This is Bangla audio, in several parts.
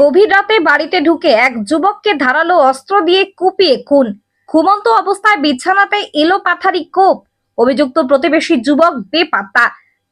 গভীর রাতে বাড়িতে ঢুকে এক যুবককে ধারালো অস্ত্র দিয়ে কুপিয়ে খুন। ঘুমন্ত অবস্থায় বিছানাতে এলো পাথারি কোপ। অভিযুক্ত প্রতিবেশী যুবক বেপাত্তা।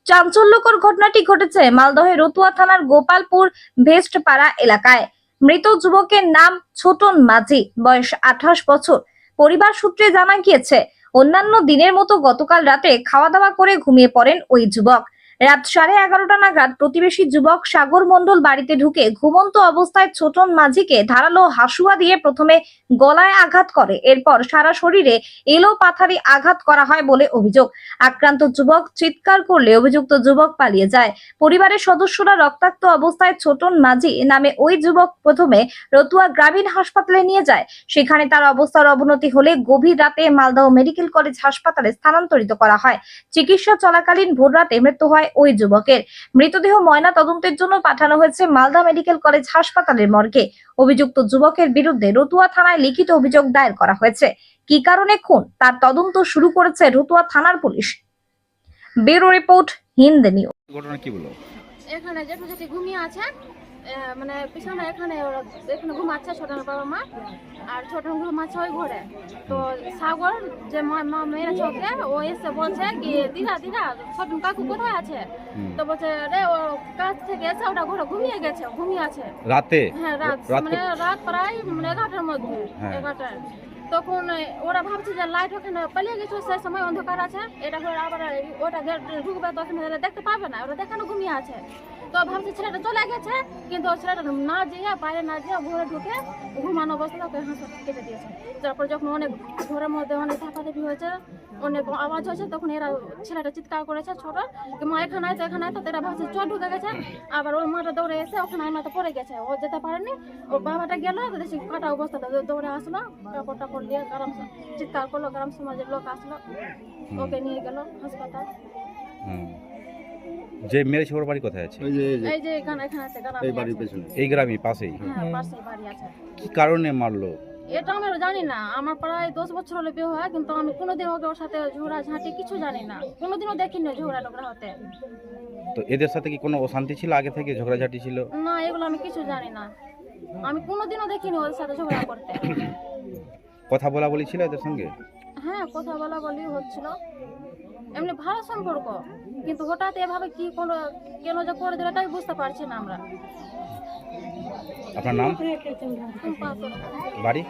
চাঞ্চল্যকর ঘটনাটি ঘটেছে মালদহে রতুয়া থানার গোপালপুর ভেস্টপাড়া এলাকায়। মৃত যুবকের নাম ছোটন মাঝি, বয়স আঠাশ বছর। পরিবার সূত্রে জানা গিয়েছে অন্যান্য দিনের মতো গতকাল রাতে খাওয়া দাওয়া করে ঘুমিয়ে পড়েন ওই যুবক। রাত সাড়ে এগারোটা নাগাদ প্রতিবেশী যুবক সাগর মণ্ডল বাড়িতে ঢুকে ঘুমন্ত অবস্থায় ছোটন মাঝিকে ধারালো হাসুয়া দিয়ে প্রথমে গলায় আঘাত করে। এরপর সারা শরীরে এলো পাথারি আঘাত করা হয় বলে অভিযোগ। আক্রান্ত যুবক চিৎকার করলে অভিযুক্ত যুবক পালিয়ে যায়। পরিবারের সদস্যরা রক্তাক্ত অবস্থায় ছোটন মাঝি নামে ওই যুবক প্রথমে রতুয়া গ্রামীণ হাসপাতালে নিয়ে যায়। সেখানে তার অবস্থার অবনতি হলে গভীর রাতে মালদহ মেডিকেল কলেজ হাসপাতালে স্থানান্তরিত করা হয়। চিকিৎসা চলাকালীন ভোররাতে মৃত্যু হয় ওই যুবকের। মৃতদেহ ময়না তদন্তের জন্য পাঠানো হয়েছে মালদা মেডিকেল কলেজ হাসপাতালের মর্গে। অভিযুক্ত যুবকের বিরুদ্ধে রতুয়া থানায় লিখিত অভিযোগ দায়ের করা হয়েছে। কি কারণে খুন? তার তদন্ত শুরু করেছে রতুয়া থানার police. Bureau report Hind news. ঘটনা কি বলো? এখানে জেঠু জেঠি ঘুমিয়ে আছে এ, মানে পিছনে এখানে ওরা এখানে ঘুমাচ্ছে ছোটন বাবা মা আর ছোটন ঘুমাচ্ছে ওই ঘরে। তো সাগর যে মা মা মেরেছে ওকে ও এসে বলছে কি দিদা দিদা ছোটন কাকু কোথায় আছে? তো বলছে রে ও কাছ থেকে এসে ওটা ঘরে ঘুমিয়ে গেছে ঘুমিয়ে আছে। রাতে? হ্যাঁ রাত। মানে রাত প্রায় মানে এগারোটার মধ্যে হ্যাঁ। এগারোটায়। তখন ওরা ভাবছে যে লাইট ওখানে পালিয়ে গেছে সেই সময় অন্ধকার আছে। এটা আবার ওটা ঢুকবে তো ওখানে দেখতে পাবে না ওরা দেখানো ঘুমিয়ে আছে। তো ভাবছে ছেলেটা চলে গেছে, কিন্তু ছেলেটা না যেয়ে বাইরে না যেয়ে ঘরে ঢুকে ঘুমানো অবস্থা ওকে হাঁস কেটে দিয়েছে। তারপর যখন অনেক ঘরের মধ্যে অনেক ধাপাধাপি হয়েছে, অনেক আওয়াজ হয়েছে, তখন এরা ছেলেটা চিৎকার করেছে ছোট মা এখানে আছে, এখানে তো এরা ভাবছে চোর ঢুকে গেছে। আবার ওর মাটা দৌড়ে এসে ওখানে আয়নাতে পড়ে গেছে, ও যেতে পারেনি। ওর বাবাটা গেল দেখছি কাটা অবস্থাতে দৌড়ে আসলো কাপড় টাপড় দিয়ে গ্রাম চিৎকার করল, গ্রাম সমাজের লোক আসলো, ওকে নিয়ে গেল হাসপাতাল। যে মেরেছে ওর বাড়ি কোথায় আছে? যে এই যে। এই যে এখানে এখানে আছে গ্রামে এই বাড়ির আছে। পেছনে। এই গ্রামে পাশেই? হ্যাঁ পাশেই বাড়ি আছে। কি কারণে মারলো? এটা আমি জানি না। আমার প্রায় দশ বছর হলে বিয়ে হয় কিন্তু আমি কোনোদিন ওকে ওর সাথে ঝগড়া ঝাঁটি কিছু জানি না। কোনোদিনও দেখিনি ঝগড়া টগড়া হতে। তো এদের সাথে কি কোনো অশান্তি ছিল? আগে থেকে ঝগড়াঝাটি ছিল? না এগুলো আমি কিছু জানি না। আমি কোনোদিনও দেখিনি ওদের সাথে ঝগড়া করতে। কথা বলা বলি ছিল এদের সঙ্গে? হ্যাঁ কথা বলা বলি হচ্ছিল। এমনি ভালো সম্পর্ক। কিন্তু হঠাৎ এভাবে কি কোনো কেন যে করে দিল এটাই বুঝতে পারছি না আমরা। আপনার নাম? বাড়ি?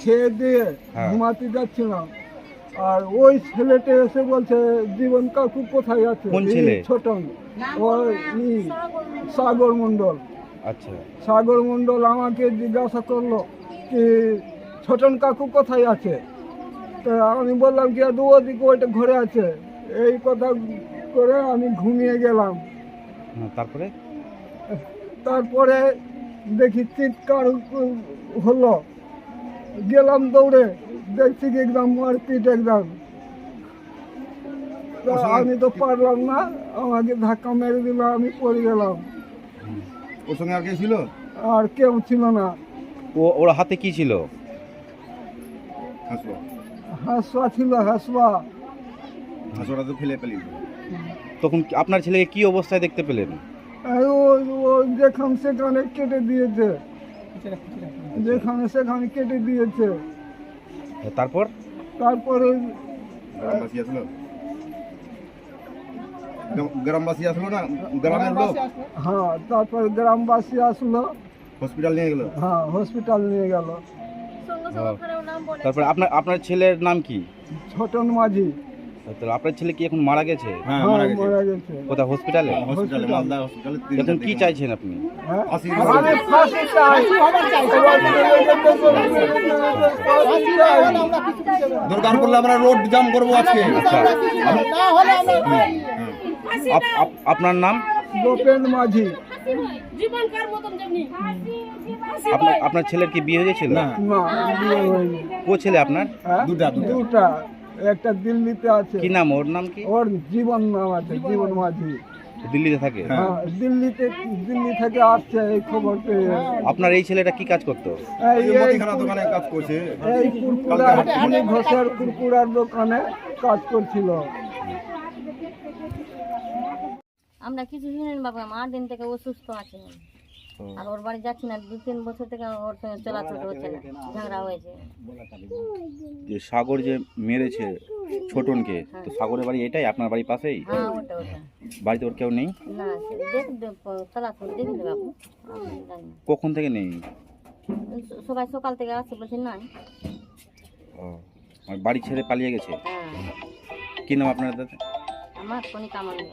খেয়ে দিয়ে হ্যাঁ। ঘুমাতে যাচ্ছিলাম। আর ওই ছেলেটা এসে বলছে জীবন কাকু কোথায় আছে? ওই সাগর মণ্ডল। আচ্ছা। সাগর মণ্ডল আমাকে জিজ্ঞাসা করল কি ছোটন কাকু কোথায় আছে? তো আমি বললাম কি দু ওদিকে ওইটা ঘরে আছে। এই কথা করে আমি ঘুমিয়ে গেলাম। তারপরে? তারপরে দেখি চিৎকার হলো। গেলাম দৌড়ে দেখছি কি একদম মারপিট একদম। আমি তো পারলাম না আমাকে ধাক্কা মেরে দিল আমি পড়ে গেলাম। ওর সঙ্গে আর কে ছিল? আর কেউ ছিল না। ও ওর হাতে কি ছিল। হাসুয়া ছিল হাসুয়া। হাসুয়াটা তো ফেলে পেলি তখন আপনার ছেলেকে কি অবস্থায় দেখতে পেলেন? আর ও ও যেখানে সেখানে কেটে দিয়েছে। যেখানে সেখানে কেটে দিয়েছে। তারপর? তারপরে গ্রামবাসী আসলো? গ্রামবাসী আসলো না? গ্রামের লোক? হ্যাঁ তারপরে গ্রামবাসী আসলো। হসপিটাল নিয়ে গেল? হ্যাঁ হসপিটাল নিয়ে গেল। তারপরে আপনার আপনার ছেলের নাম কি ছোটন মাঝি তাহলে আপনার ছেলে কি এখন মারা গেছে হ্যাঁ হ্যাঁ মারা গেছে কোথায় হসপিটালে হসপিটালে মালদা হসপিটালে এখন কি চাইছেন আপনি হ্যাঁ? ফাঁসি। দরকার পড়লে আমরা রোড জাম করব আজকে আচ্ছা আপ- আপ- আপনার নাম গোপেন মাঝি আপনার আপনার ছেলের কি বিয়ে হয়েছিল? না। না ও ছেলে আপনার? হ্যাঁ? দুটা, দুটা। একটা দিল্লিতে আছে। কি নাম ওর? নাম কি? ওর জীবন নাম আছে জীবন মাঝি। দিল্লিতে থাকে? হ্যাঁ। দিল্লিতে দিল্লি থেকে আসছে এই খবর পেয়ে আপনার এই ছেলেটা কি কাজ করতো? এই ওই দোকানে কাজ করছে। এই কুরকুরার ঘোষের কুরকুরার দোকানে কাজ করছিল। আমরা কিছু শুনিনি বাবা মার দিন থেকে অসুস্থ আছে। আর ওর বাড়ি যাচ্ছি না দু তিন বছর থেকে ওর সঙ্গে চলাচল হচ্ছে না ঝগড়া হয়েছে। যে সাগর যে মেরেছে ছোটনকে তো সাগরের বাড়ি এটাই? আপনার বাড়ির পাশেই? হ্যাঁ ওটা ওটা। বাড়িতে ওর কেউ নেই? না দেখ চলাচল দেখি বাবু না। কখন থেকে নেই? সবাই সকাল থেকে আসছে বলছে নাই। ও, আর বাড়ি ছেড়ে পালিয়ে গেছে? হ্যাঁ। কি নাম আপনার দাদা আমার কোনি নেই